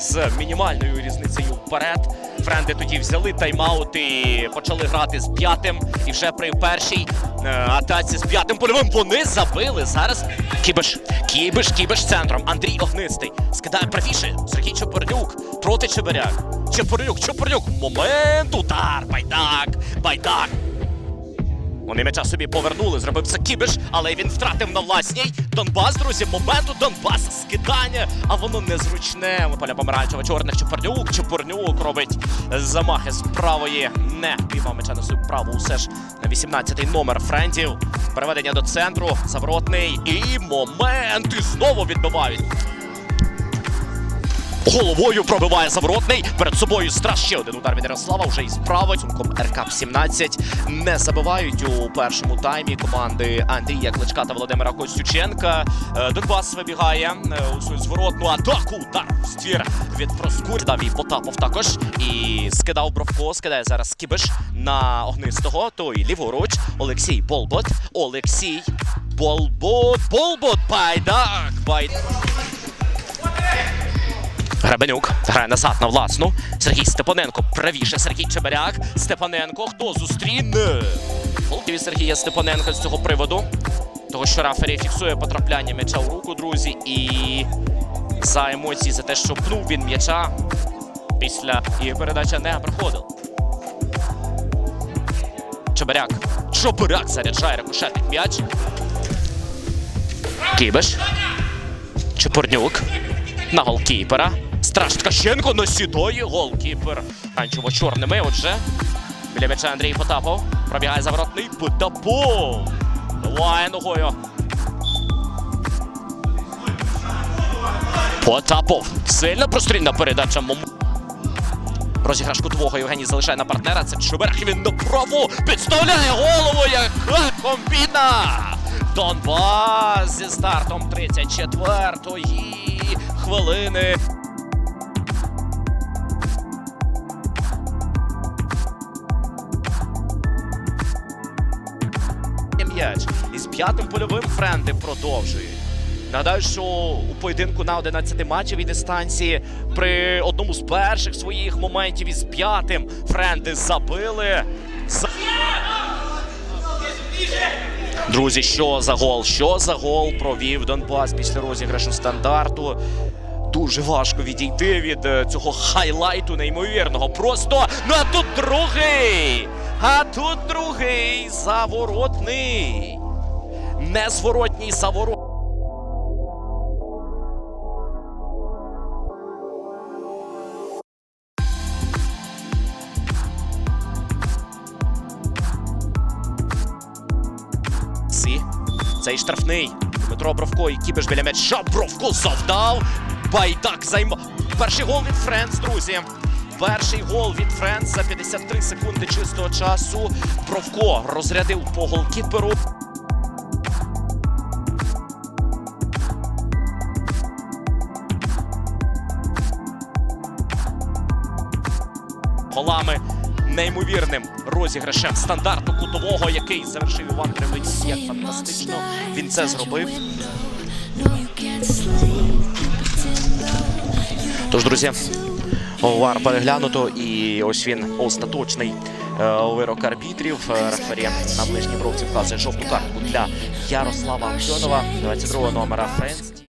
з мінімальною різницею вперед. Френди тоді взяли тайм-аут і почали грати з п'ятим. І вже при першій е, атаці з п'ятим польовим вони забили. Зараз Кібиш, Кібиш, Кібиш центром. Андрій Огнистий скидає правіше. Сергій Чепурнюк проти Чебиряк. Чепурнюк, Чепурнюк. Момент, удар, байдак, байдак. Вони м'яча собі повернули, зробив це Кібиш, але він втратив на власній. Донбас, друзі, моменту Донбас скидання, а воно незручне. Поля помаранчева чорних Чепурнюк. Чепурнюк робить замахи з правої. Не піймав м'яча на свою праву. Усе ж 18-й номер френдів. Переведення до центру. Заворотний. І момент. І знову відбивають. Головою пробиває заворотний. Перед собою страж ще один удар від Ярослава. Вже із правою. Сумком РК 17 не забивають у першому таймі команди Андрія Кличка та Володимира Костюченка. Е, Донбас вибігає е, у свою зворотну атаку. Удар в ствір від Проскур. Дав і Потапов також. І скидав Бровко. Скидає зараз Кібиш на огнистого. Той ліворуч. Олексій Болбот. Олексій Болбот. Болбот. Байдак. Байдак. Гребенюк грає назад на власну. Сергій Степаненко правіше. Сергій Чебаряк. Степаненко. Хто зустріне? Голківі Сергія Степаненка з цього приводу. Того, що Рафері фіксує потрапляння м'яча у руку, друзі. І за емоції, за те, що пнув він м'яча після і передача не проходила. Чебаряк. Чебаряк заряджає рикошетний м'яч. Кібиш. Чепурнюк на голкіпера. Страж Ткаченко насідає голкіпер. Ранчево чорними. Отже, біля м'яча Андрій Потапов. Пробігає заворотний Потапов. Давай ногою. Потапов. Сильно прострільна передача. Мом... Розіграш кутового Євгеній залишає на партнера. Це Чуберах. Він направо підставляє голову. Яка комбіна! Донбас зі стартом 34-ї хвилини. М'яч із п'ятим польовим френди продовжують. Нагадаю, що у поєдинку на 11 матчевій дистанції при одному з перших своїх моментів із п'ятим френди забили. За- Друзі, що за гол? Що за гол провів Донбас після розіграшу стандарту? Дуже важко відійти від е, цього хайлайту неймовірного. Просто ну а тут другий! А тут другий заворотний. Незворотній заворот. Сі. Цей штрафний. Дмитро Бровко і Кібиш біля м'яча. Бровко завдав. Байдак займа. Перший гол від Френц, друзі. Перший гол від Френц за 53 секунди чистого часу. Бровко розрядив по голкіперу. Голами неймовірним розіграшем стандарту кутового, який завершив Іван Кривицький. Як фантастично він це зробив. Тож, друзі, вар переглянуто, і ось він остаточний е, вирок арбітрів. Е, Рефері на ближній бровці вказує жовту картку для Ярослава Антонова, 22 номера Френс.